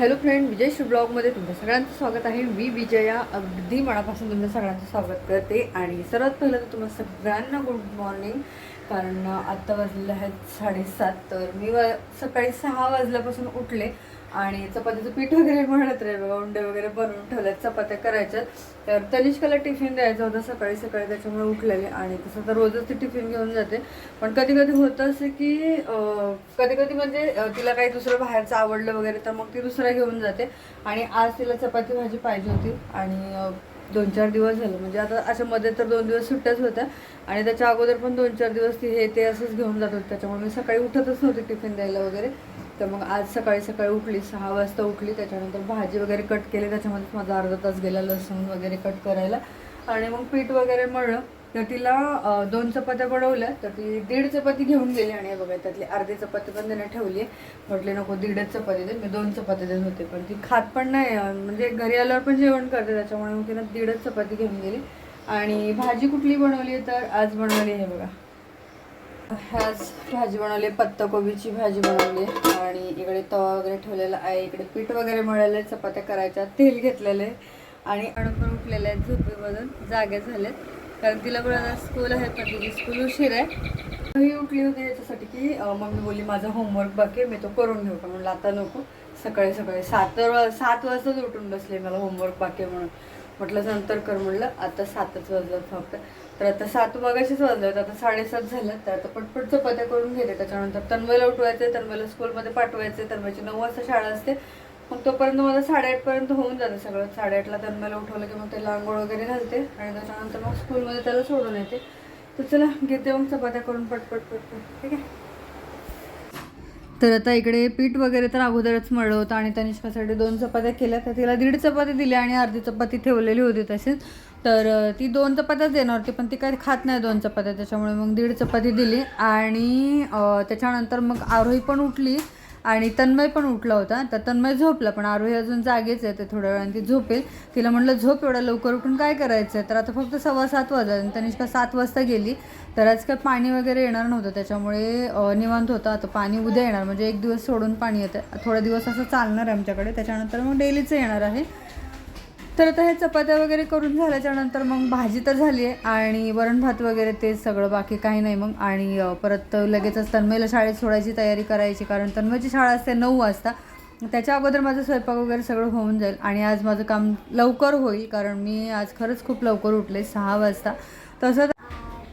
Hello friend विजय ब्लॉगमध्ये तुमच्या सगळ्यांचं स्वागत आहे. मी विजया अगदी मनापासून तुमच्या सगळ्यांचं स्वागत करते. आणि सर्वात पहिलं तर तुम्हाला सगळ्यांना गुड मॉर्निंग कारण आत्ता वाजलेलं आहेत साडेसात तर मी वा सकाळी सहा वाजल्यापासून उठले. आणि चपातीचं पीठ वगैरे म्हणत रे बघा उंडे वगैरे बनवून ठेवल्यात चपात्या करायच्यात. तर तनिष्काला टिफिन द्यायचा होता सकाळी सकाळी त्याच्यामुळे उठलेले आणि तसं तर रोजच ती टिफिन घेऊन जाते. पण कधी कधी होतं असं की कधी कधी म्हणजे तिला काही दुसरं बाहेरचं आवडलं वगैरे तर मग ती दुसरं घेऊन जाते. आणि आज तिला चपाती भाजी पाहिजे होती आणि दोन चार दिवस झालं. म्हणजे आता अशा मध्ये तर दोन दिवस सुट्ट्याच होत्या. आणि त्याच्या अगोदर पण दोन चार दिवस ती हे ते असंच घेऊन जात होती. त्याच्यामुळे मी सकाळी उठतच नव्हती टिफिन द्यायला वगैरे. तर मग आज सकाळी सकाळी उठली सहा वाजता उठली त्याच्यानंतर भाजी वगैरे कट केली त्याच्यामध्येच माझा अर्धा तास गेला लसूण वगैरे कट करायला. आणि मग पीठ वगैरे मळलं. तर तिला दोन चपात्या बनवल्या. तर ती दीड चपाती घेऊन गेली. आणि बघा त्यातली अर्धी चपाती पण त्याने ठेवली. म्हटले नको दीडच चपाती दे. मी दोन चपाती देत होते. पण ती खात पण नाही. म्हणजे घरी आल्यावर पण जेवण करते. त्याच्यामुळे मग तिनं दीडच चपाती घेऊन गेली. आणि भाजी कुठली बनवली तर आज बनवली आहे बघा. आज भाजी बनवली पत्ताकोबीची भाजी बनवली आणि इकडे तवा वगैरे ठेवलेला आहे इकडे पीठ वगैरे मळलेलं आहे चपात्या करायच्या तेल घेतलेलं आहे आणि अडकून उठलेले आहेत झोपेमधून जागे झालेत. कारण तिला पण आता स्कूल आहे पण तिची स्कूल उशीर आहे. मी उठली होती याच्यासाठी की मम्मी बोलली माझा होमवर्क बाकी मी तो करून घेऊ. का म्हणलं आता नको सकाळी सकाळी सात सात वाजताच उठून बसले मला होमवर्क बाकी म्हणून. म्हटलं नंतर कर. म्हणलं आता सातच वाजलं फक्त. तर आता सात मगाशीच वाजलं होतं आता साडेसात झालं तर आता पटपट चपात्या करून घेते. त्याच्यानंतर तन्मयला उठवायचे तन्मयला स्कूलमध्ये पाठवायचे तन्मयची नऊ वाजता शाळा असते. मग तोपर्यंत मला साडेआठपर्यंत होऊन जातं सगळं. साडेआठला तन्मयला उठवलं की मग त्याला आंघोळ वगैरे घालते आणि त्याच्यानंतर मग स्कूलमध्ये त्याला सोडून येते. तर चला घेते मग चपात्या करून पटपट पटपट. ठीक आहे? तर आता इकडे पीठ वगैरे तर अगोदरच मळलं होतं आणि तनिष्कासाठी दोन चपात्या केल्या. तर तिला दीड चपाती दिल्या आणि अर्धी चपाती ठेवलेली होती तसेच तर ती दोन चपात्याच देणार होती पण ती काही खात नाही दोन चपात्या त्याच्यामुळे मग दीड चपाती दिली. आणि त्याच्यानंतर मग आरोही पण उठली आणि तन्मय पण उठला होता. तर तन्मय झोपला पण आरोही अजून जागेच आहे ते थोड्या वेळाने ती झोपेल. तिला म्हटलं झोप एवढ्या लवकर उठून काय करायचं आहे तर आता फक्त सव्वा सात वाजले आणि तनिष्का सात वाजता गेली. तर आज काय पाणी वगैरे येणार नव्हतं त्याच्यामुळे निवांत होतं. आता पाणी उद्या येणार म्हणजे एक दिवस सोडून पाणी येतं थोडा दिवस असं चालणार आहे आमच्याकडे. त्याच्यानंतर मग डेलीचं येणार आहे. तर आता हे चपात्या वगैरे करून झाल्याच्यानंतर मग भाजी तर झाली आहे आणि वरण भात वगैरे ते सगळं बाकी काही नाही मग. आणि परत लगेचच तन्मयला शाळेत सोडायची तयारी करायची कारण तन्मयची शाळा असते नऊ वाजता. त्याच्या अगोदर माझं स्वयंपाक वगैरे सगळं होऊन जाईल आणि आज माझं काम लवकर होईल कारण मी आज खरंच खूप लवकर उठले सहा वाजता. तसं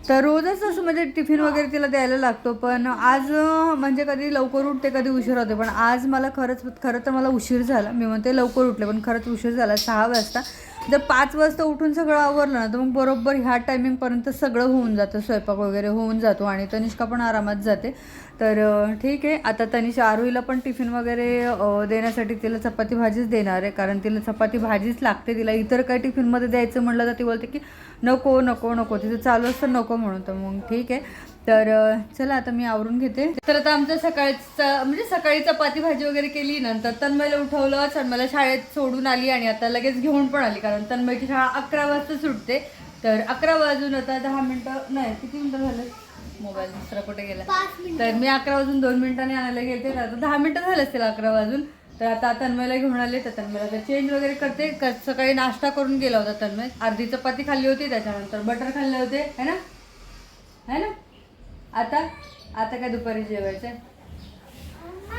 तर रोजच असं म्हणजे टिफिन वगैरे तिला द्यायला लागतो पण आज म्हणजे कधी लवकर उठते कधी उशीर होते पण आज मला खरंच खरं तर मला उशीर झाला. मी म्हणते लवकर उठले पण खरंच उशीर झाला सहा वाजता. जर पाच वाजता उठून सगळं आवरलं ना तर मग बरोबर ह्या टायमिंगपर्यंत सगळं होऊन जातं. स्वयंपाक वगैरे होऊन जातो आणि तनिष्का पण आरामात जाते. तर ठीक आहे. आता तनिषा आरोहीला पण टिफिन वगैरे देण्यासाठी तिला चपाती भाजीच देणार आहे. कारण तिला चपाती भाजीच लागते. तिला इतर काही टिफिनमध्ये द्यायचं म्हटलं तर ती बोलते की नको नको नको. तिचं चालू असतं नको म्हणून. तर मग ठीक आहे. तर चला आता मी आवरून घेते. तर आता आमचं सकाळचं म्हणजे सकाळी चपाती भाजी वगैरे केली नंतर तन्मयला उठवलं तन्मयला शाळेत सोडून आली आणि आता लगेच घेऊन पण आली कारण तन्मयची शाळा अकरा वाजता सुटते. तर अकरा वाजून आता दहा मिनटं नाही किती मिनटं झालं? मोबाईल दुसरा कुठे गेला? तर मी अकरा वाजून दोन मिनिटांनी आणायला गेले तर आता दहा मिनटं झाले असतील अकरा वाजून. तर आता तन्मयला घेऊन आले तर तन्मयला आता चेंज वगैरे करते. सकाळी नाश्ता करून गेला होता तन्मय. अर्धी चपाती खाल्ली होती त्याच्यानंतर बटर खाल्ले होते है ना? है ना? आता? आता काय दुपारी जेवायचं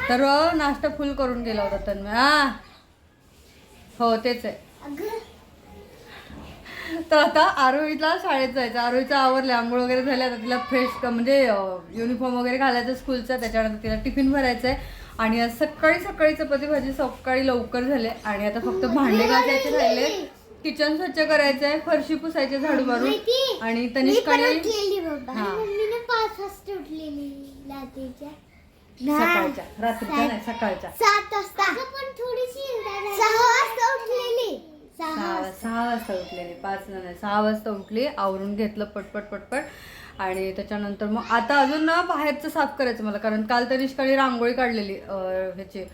तर नाश्ता फुल करून गेला होता तन्मय. हा. हो तेच आहे. तर आता आरोहीला शाळेत जायचं. आरोहीचं आवरलं आंघोळ वगैरे झाले. आता तिला फ्रेश म्हणजे युनिफॉर्म वगैरे घालायचं स्कूलचा त्याच्यानंतर तिला टिफिन भरायचं आहे आणि आज सकाळी सकाळी चपाती भाजी सकाळी लवकर झाले. आणि आता फक्त भांडे घासायचे राहिले. किचन स्वच्छ करायचं आहे फरशी पुसायचे झाडू मारून. आणि तनिष्काने उठलेली बाबा. हा. मम्मीने पाच वाजता उठलेली रात्रीच्या सकाळच्या. रात्रीच्या नाही सकाळच्या. सात वाजता. पण थोडीशी सहा वाजता उठलेली. सहा सहा सहा वाजता उठलेली. पाच नाही सहा वाजता उठली. आवरून घेतलं पटपट पटपट. आणि त्याच्यानंतर मग आता अजून ना बाहेरचं साफ करायचं मला कारण काल तनिष्काने रांगोळी काढलेली अं, ह्याची.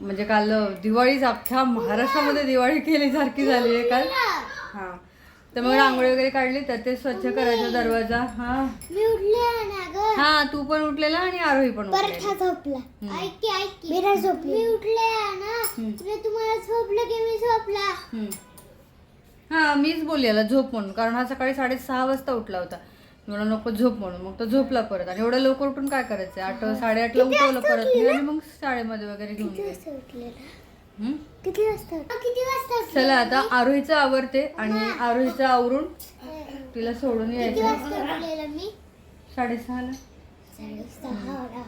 म्हणजे काल दिवाळीच अख्ख्या महाराष्ट्रामध्ये दिवाळी केली सारखी झाली आहे काल. हां. तर मग रांगोळी वगैरे काढली तर ते स्वच्छ करायचा दरवाजा. हा. मी उठले ना ग. हा तू पण उठलेला आणि आरोही पण. हा झोपला. ऐक की ऐक की. मी नाही झोपली. मी उठले ना. हम्म. मी तुम्हाला झोपलं की मी झोपला? हम्म. हा मीच बोलली झोप म्हणून. कारण हा सकाळी साडेसहा वाजता उठला होता. मला नको झोप म्हणून. मग तो झोपला परत. आणि एवढं लवकर उठून काय करायचं आठ साडेआठला उठवलं परत. मी आणि मग शाळेमध्ये वगैरे घेऊन किती गेले. वाजता उठलेला? हम्म? किती वाजता किती वाजता चला आता आरोहीचं आवरते आणि आरोहीचं आवरून तिला सोडून यायचं. वाजता उठलेला मी? साडेसहाला. साडेसहा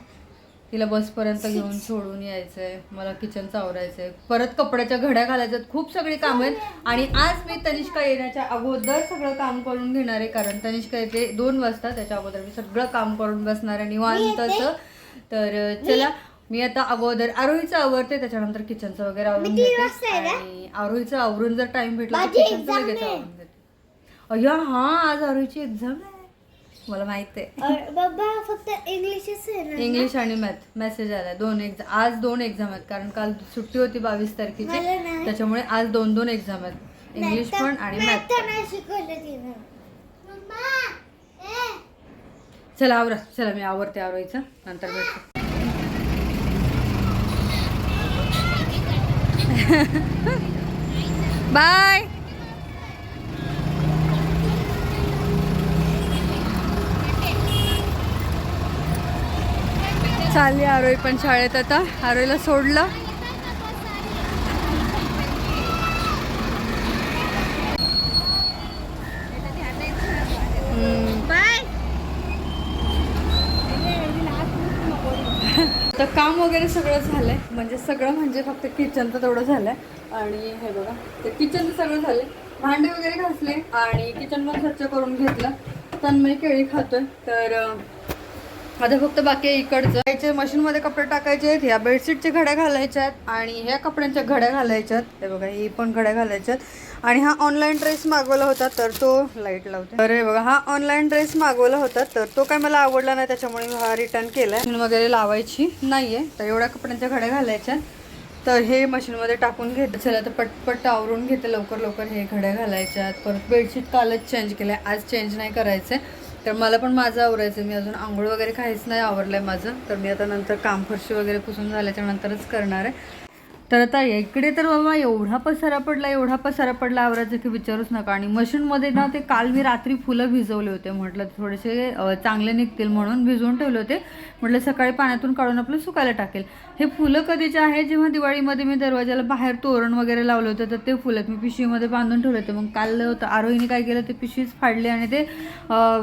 तिला बसपर्यंत घेऊन सोडून यायचंय मला किचनचं आवरायचंय. परत कपड्याच्या घड्या घालायच्यात. खूप सगळी कामं आहेत. आणि आज मी तनिष्का येण्याच्या अगोदर सगळं काम करून घेणार आहे कारण तनिष्का येते दोन वाजता. त्याच्या अगोदर मी सगळं काम करून बसणार आहे निवांतच. तर चला मी आता अगोदर आरोहीचं आवरते त्याच्यानंतर किचनचं वगैरे आवरून घेते? आणि आरोहीचं आवरून जर टाइम भेटला तर किचनचं लगेच आहे. आवरून घेते. अय्या हा आज आरोहीची एक्झाम आहे? मला माहीत आहे. बाबा फक्त इंग्लिशच आहे इंग्लिश आणि मॅथ मेसेज आला दोन एक्झाम आज दोन एक्झाम आहेत. कारण काल सुट्टी होती बावीस तारखेची. त्याच्यामुळे आज दोन दोन एक्झाम आहेत. इंग्लिश पण आणि मॅथ शिकवलं चला आवरा. चला मी आवरते आवरायचं. नंतर भेटते बाय चालली आरोई पण शाळेत आता. आरोईला सोडलं. तर काम वगैरे सगळं झालंय. म्हणजे सगळं म्हणजे फक्त किचनचं तेवढं झालंय. आणि हे बघा ते किचनचं सगळं झालंय. भांडे वगैरे घासले आणि किचन पण स्वच्छ करून घेतलं. तन्मय केळी खातोय. तर आता फक्त बाकी आहे इकडचं. याचे मशीनमध्ये कपडे टाकायचे आहेत ह्या बेडशीटच्या घड्या घालायच्या आहेत आणि ह्या कपड्यांच्या घड्या घालायच्या आहेत. हे बघा ही पण घड्या घालायच्या आहेत. आणि हा ऑनलाईन ड्रेस मागवला होता तर तो लाइट लावते. तर हे बघा हा ऑनलाईन ड्रेस मागवला होता तर तो काय मला आवडला नाही त्याच्यामुळे मी हा रिटर्न केला आहे वगैरे लावायची नाहीये तर एवढ्या कपड्यांच्या घड्या घालायच्या आहेत. तर हे मशीनमध्ये टाकून घेते चला तर पटपट आवरून घेते लवकर लवकर हे घड्या घालायच्या आहेत. परत बेडशीट कालच चेंज केलंय आज चेंज नाही करायचंय. तर मला पण माझं आवरायचं. मी अजून आंघोळ वगैरे काहीच नाही आवरलंय माझं. तर मी आता नंतर काम फरशी वगैरे पुसून झाल्याच्या नंतरच करणार आहे. तर आता इकडे तर बाबा एवढा पसारा पडला एवढा पसारा पडला आवराचं की विचारूच नका. आणि मशीनमध्ये ना ते काल मी रात्री फुलं भिजवले होते. म्हटलं थोडेसे चांगले निघतील म्हणून भिजवून ठेवले होते. म्हटलं सकाळी पाण्यातून काढून आपलं सुकायला टाकेल. हे फुलं कधीचे आहे? जेव्हा दिवाळीमध्ये मी दरवाजाला बाहेर तोरण वगैरे लावलं होतं तर ते फुलं मी पिशवीमध्ये बांधून ठेवले होते. मग काल होतं आरोहीने काय केलं ते पिशवीच फाडले आणि ते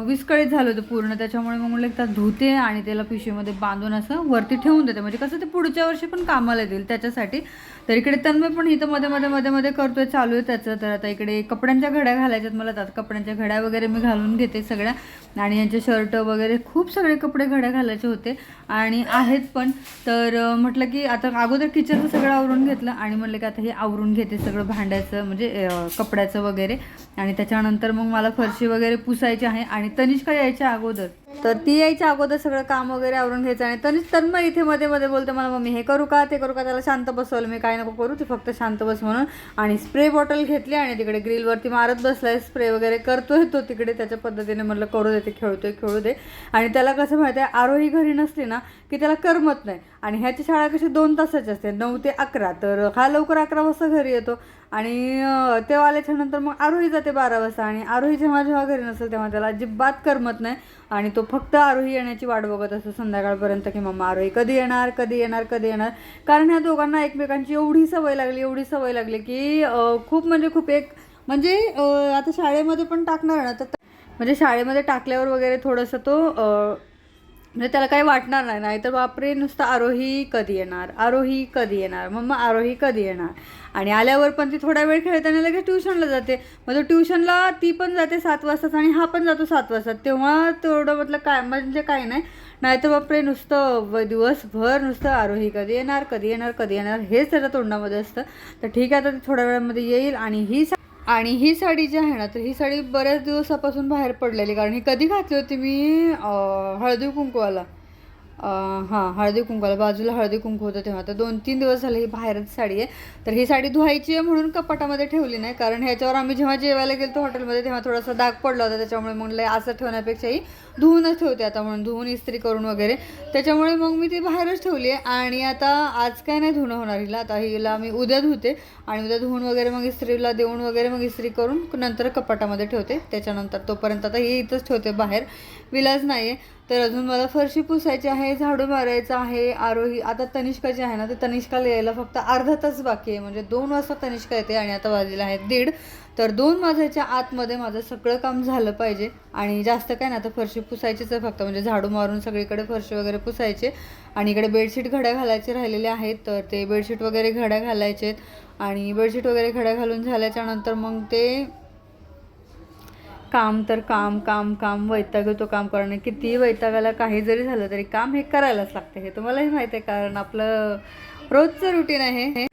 विस्कळीत झालं होतं पूर्ण. त्याच्यामुळे मग म्हटलं एकदा धुते आणि त्याला पिशवीमध्ये बांधून असं वरती ठेवून देते. म्हणजे कसं ते पुढच्या वर्षी पण कामाला येईल त्याच्यासाठी. तर इकडे तन्मय पण इथं मध्ये मध्ये मध्ये मध्ये करतोय चालू आहे त्याचं. तर आता इकडे कपड्यांच्या घड्या घालायच्यात मला. तर आता कपड्यांच्या घड्या वगैरे मी घालून घेते सगळ्या. आणि यांचे शर्ट वगैरे खूप सगळे कपडे घड्या घालायचे होते आणि आहेत पण. तर म्हटलं की आता अगोदर किचनचं सगळं आवरून घेतलं आणि म्हटलं की आता हे आवरून घेते सगळं भांड्याचं म्हणजे कपड्याचं वगैरे. आणि त्याच्यानंतर मग मला फरशी वगैरे पुसायची आहे आणि तनिष्का यायच्या अगोदर. तर ती यायच्या अगोदर सगळं काम वगैरे आवरून घ्यायचं आणि तनिष तन्मय इथे मध्ये मध्ये बोलते मला मम्मी हे करू का? ते करू का? त्याला शांत बसवलं. मी काय नको करू ते फक्त शांत बस म्हणून. आणि स्प्रे बॉटल घेतली आणि तिकडे ग्रिलवरती मारत बसलाय. स्प्रे वगैरे करतोय तो तिकडे. त्याच्या पद्धतीने म्हटलं करू आहे ते खेळतोय खेळू दे आणि त्याला कसं माहिती आहे आरोही घरी नसली ना की त्याला करमत नाही. आणि ह्याची शाळा कशी दोन तासाची असते नऊ ते अकरा. तर हा लवकर अकरा वाजता घरी येतो. आणि तेव्हा आल्याच्यानंतर मग आरोही जाते बारा वाजता. आणि आरोही जेव्हा जेव्हा घरी नसेल तेव्हा त्याला अजिबात करमत नाही. आणि तो फक्त आरोही येण्याची वाट बघत असतो संध्याकाळपर्यंत की मम्मा आरोही कधी येणार कधी येणार कधी येणार? कारण ह्या दोघांना एकमेकांची एवढी सवय लागली एवढी सवय लागली की खूप म्हणजे खूप एक म्हणजे आता शाळेमध्ये पण टाकणार ना तर म्हणजे शाळेमध्ये टाकल्यावर वगैरे थोडंसं तो म्हणजे त्याला काही वाटणार नाही. नाहीतर बापरे नुसतं आरोही कधी येणार? आरोही कधी येणार? मग मग आरोही कधी येणार? आणि आल्यावर पण ती थोडा वेळ खेळताना लगेच ट्युशनला जाते. मग तो ट्युशनला ती पण जाते सात वाजताच आणि हा पण जातो सात वाजता तेव्हा तेवढं म्हटलं काय म्हणजे काय नाही. नाहीतर बापरे नुसतं दिवसभर नुसतं आरोही कधी येणार कधी येणार कधी येणार हेच त्याच्या तोंडामध्ये असतं. तर ठीक आहे आता ती थोड्या वेळामध्ये येईल आणि ही आणि ही साडी जी आहे ना तर ही साडी बऱ्याच दिवसापासून बाहेर पडलेली. कारण ही कधी घातली होती मी हळदी कुंकवाला? हां हळदी कुंकवाला. बाजूला हळदी कुंकू होतं तेव्हा. तर दोन तीन दिवस झाले ही बाहेरच साडी आहे. तर ही साडी धुवायची आहे म्हणून कपाटामध्ये ठेवली नाही. कारण ह्याच्यावर आम्ही जेव्हा जेवायला गेलो हॉटेलमध्ये तेव्हा थोडासा दाग पडला होता. त्याच्यामुळे म्हणलं असं ठेवण्यापेक्षाही धुवूनच ठेवते आता म्हणून धुवून इस्त्री करून वगैरे. त्याच्यामुळे मग मी ती बाहेरच ठेवली आहे. आणि आता आज काय नाही धुणं होणार हिला. आता हिला मी उद्या धुते. आणि उद्या धुवून वगैरे मग इस्त्रीला देऊन वगैरे मग इस्त्री करून नंतर कपाटामध्ये ठेवते. त्याच्यानंतर तोपर्यंत आता ही इथंच ठेवते बाहेर. विलाज नाही आहे तर अजून मला फरशी पुसायची आहे झाडू मारायचं आहे आरोही आता तनिष्काची आहे ना तर तनिष्काला यायला फक्त अर्धा तास बाकी आहे. म्हणजे दोन वाजता तनिष्का येते आणि आता वाजलेला आहे दीड. तर दोन वाजायच्या आतमध्ये माझं सगळं काम झालं पाहिजे. आणि जास्त काय ना आता फरशी पुसायचीच आहे फक्त. म्हणजे झाडू मारून सगळीकडे फरशी वगैरे पुसायचे. आणि इकडे बेडशीट घड्या घालायचे राहिलेले आहेत तर ते बेडशीट वगैरे घड्या घालायचे आहेत आणि बेडशीट वगैरे घड्या घालून झाल्याच्यानंतर मग ते काम तर काम काम काम वैताग येतो काम करणे. कितीही वैतागाला काही जरी झालं तरी काम हे करायलाच लागतं. हे तुम्हालाही माहिती आहे कारण आपलं रोजचं रुटीन आहे. हे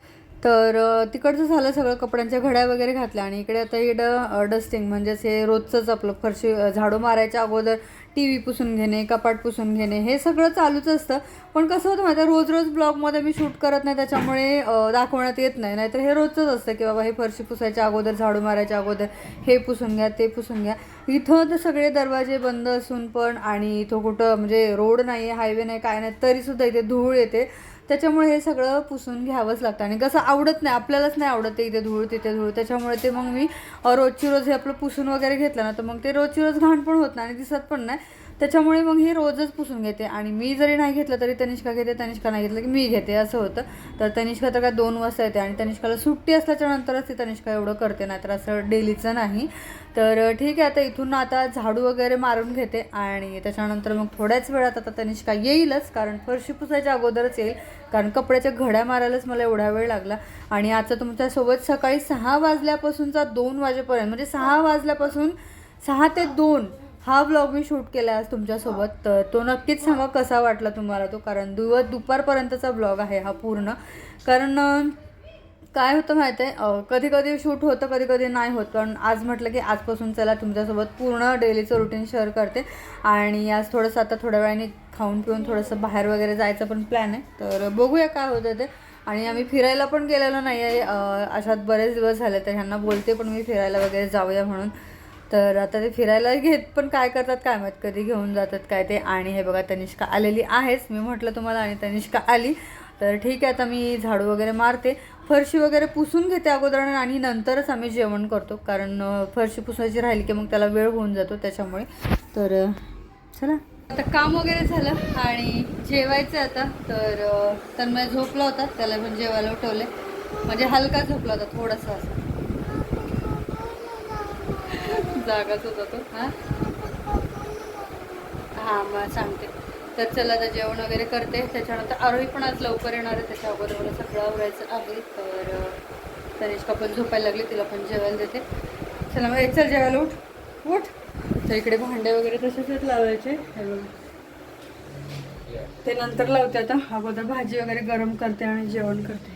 तर तिकडचं झालं सगळं कपड्यांच्या घड्या वगैरे घातल्या आणि इकडे आता हे ड डस्टिंग म्हणजेच हे रोजचंच आपलं फरशी झाडू मारायच्या अगोदर टी व्ही पुसून घेणे कपाट पुसून घेणे हे सगळं चालूच असतं. पण कसं होतं माहिती आहे, रोज रोज ब्लॉगमध्ये मी शूट करत नाही त्याच्यामुळे दाखवण्यात येत नाही. नाहीतर हे रोजचंच असतं की बाबा हे फरशी पुसायच्या अगोदर झाडू मारायच्या अगोदर हे पुसून घ्या ते पुसून घ्या. इथं तर सगळे दरवाजे बंद असून पण आणि इथं कुठं म्हणजे रोड नाही आहे हायवे नाही काय नाही तरीसुद्धा इथे धूळ येते. त्याच्यामुळे हे सगळं पुसून घ्यावंच लागतं. आणि कसं आवडत नाही आपल्यालाच नाही आवडत ते इथे धूळ तिथे धूळ. त्याच्यामुळे ते मग मी रोजची रोज हे आपलं पुसून वगैरे घेतलं ना तर मग ते रोजची रोज घाण पण होत नाही आणि दिसत पण नाही. त्याच्यामुळे मग हे रोजच पुसून घेते. आणि मी जरी नाही घेतलं तरी तनिष्का घेते तनिष्का नाही घेतलं की मी घेते असं होतं. तर तनिष्का तर काय दोन वाजता येते आणि तनिष्काला सुट्टी असल्याच्या नंतरच ती तनिष्का एवढं करते नाही तर असं डेलीचं नाही. तर ठीक आहे आता इथून आता झाडू वगैरे मारून घेते आणि त्याच्यानंतर मग थोड्याच वेळात आता तनिष्का येईलच कारण फरशी पुसायच्या अगोदरच येईल. कारण कपड्याच्या घड्या मारायलाच मला एवढा वेळ लागला. आणि आजचा तुमच्यासोबत सकाळी सहा वाजल्यापासूनचा दोन वाजेपर्यंत म्हणजे सहा वाजल्यापासून सहा ते दोन हा ब्लॉग मी शूट केला आज तुमच्यासोबत तर तो नक्कीच सांगा कसा वाटला तुम्हाला तो? कारण दिवस दुपारपर्यंतचा ब्लॉग आहे हा पूर्ण. कारण काय होतं माहिती आहे कधी कधी शूट होतं कधी कधी नाही होत. कारण आज म्हटलं की आजपासून चला तुमच्यासोबत पूर्ण डेलीचं रुटीन शेअर करते. आणि आज थोडंसं आता थोड्या वेळाने खाऊन पिऊन थोडंसं बाहेर वगैरे जायचं पण प्लॅन आहे. तर बघूया काय होतं ते. आणि आम्ही फिरायला पण गेलेलो नाही आहे अशात बरेच दिवस झाले तर ह्यांना बोलते पण मी फिरायला वगैरे जाऊया म्हणून. तर आता ते फिरायला घेत पण काय करतात काय माहीत कधी घेऊन जातात काय ते. आणि हे बघा तनिष्का आलेली आहेच. मी म्हटलं तुम्हाला आणि तनिष्का आली. तर ठीक आहे आता मी झाडू वगैरे मारते. फरशी वगैरे पुसून घेते अगोदर आणि नंतरच आम्ही जेवण करतो. कारण फरशी पुसायची राहिली की मग त्याला वेळ होऊन जातो त्याच्यामुळे. तर चला. आता काम वगैरे झालं आणि जेवायचं आता. तर तन्मय झोपला होता. त्याला पण जेवायला उठवले म्हणजे हलका झोपला होता थोडासा असा. जागाच होता तो हा? हां मग सांगते. तर चला आता जेवण वगैरे करते. त्याच्यानंतर आरोही पण आज लवकर येणार आहे. त्याच्या अगोदर मला सगळं आवडायचं आहे. तर तनिष्का पण झोपायला लागली. तिला पण जेवायला देते. चला मग एक चल जेवायला उठ. उठ. तर इकडे भांडे वगैरे तसेच लावायचे. हे बघा. ते नंतर लावते आता. अगोदर भाजी वगैरे गरम करते आणि जेवण करते.